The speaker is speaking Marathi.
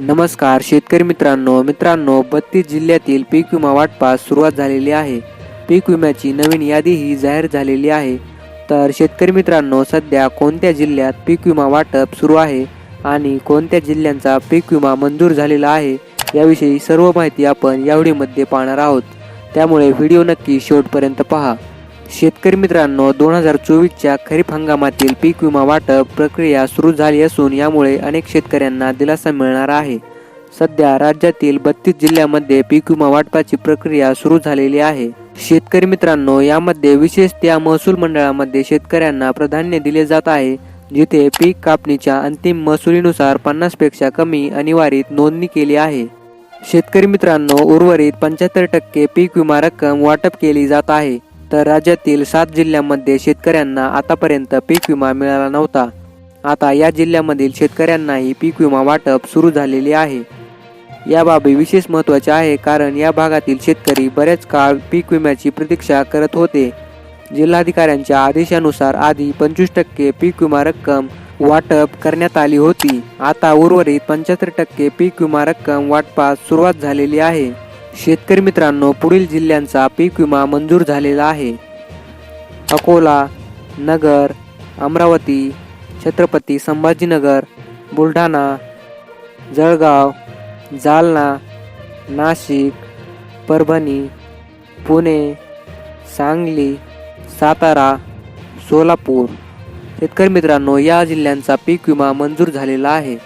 नमस्कार शेतकरी मित्रांनो. मित्रांनो बत्तीस जिल्ह्यातील पीक विमा वाटपास सुरुवात झालेली आहे. पीक विम्याची नवीन यादीही जाहीर झालेली आहे. तर शेतकरी मित्रांनो सध्या कोणत्या जिल्ह्यात पीक विमा वाटप सुरू आहे आणि कोणत्या जिल्ह्यांचा पीक विमा मंजूर झालेला आहे याविषयी सर्व माहिती आपण या व्हिडिओमध्ये पाहणार आहोत. त्यामुळे व्हिडिओ नक्की शेवटपर्यंत पहा. शेतकरी मित्रांनो दोन हजार चोवीसच्या खरीप हंगामातील पीक विमा वाटप प्रक्रिया सुरू झाली असून यामुळे अनेक शेतकऱ्यांना दिलासा मिळणार आहे. सध्या राज्यातील बत्तीस जिल्ह्यामध्ये पीक विमा वाटपाची प्रक्रिया सुरू झालेली आहे. शेतकरी मित्रांनो यामध्ये विशेष त्या महसूल मंडळामध्ये शेतकऱ्यांना प्राधान्य दिले जात आहे जिथे पीक कापणीच्या अंतिम महसुलीनुसार पन्नासपेक्षा कमी अनिवार्यत नोंदणी केली आहे. शेतकरी मित्रांनो उर्वरित पंच्याहत्तर टक्के पीक विमा रक्कम वाटप केली जात आहे. तर राज्यातील सात जिल्ह्यांमध्ये शेतकऱ्यांना आतापर्यंत पीक विमा मिळाला नव्हता. आता या जिल्ह्यामधील शेतकऱ्यांनाही पीक विमा वाटप सुरू झालेले आहे. या बाबी विशेष महत्त्वाच्या आहे कारण या भागातील शेतकरी बरेच काळ पीक विम्याची प्रतीक्षा करत होते. जिल्हाधिकाऱ्यांच्या आदेशानुसार आधी पंचवीस टक्के पीक विमा रक्कम वाटप करण्यात आली होती. आता उर्वरित पंच्याहत्तर टक्के पीक विमा रक्कम वाटपास सुरुवात झालेली आहे. शेतकरी मित्रांनो पुढील जिल्ह्यांचा पीक विमा मंजूर झालेला आहे. अकोला नगर अमरावती छत्रपती संभाजीनगर बुलढाणा जळगाव जालना नाशिक परभणी पुणे सांगली सातारा सोलापूर. शेतकरी मित्रांनो या जिल्ह्यांचा पीक विमा मंजूर झालेला आहे.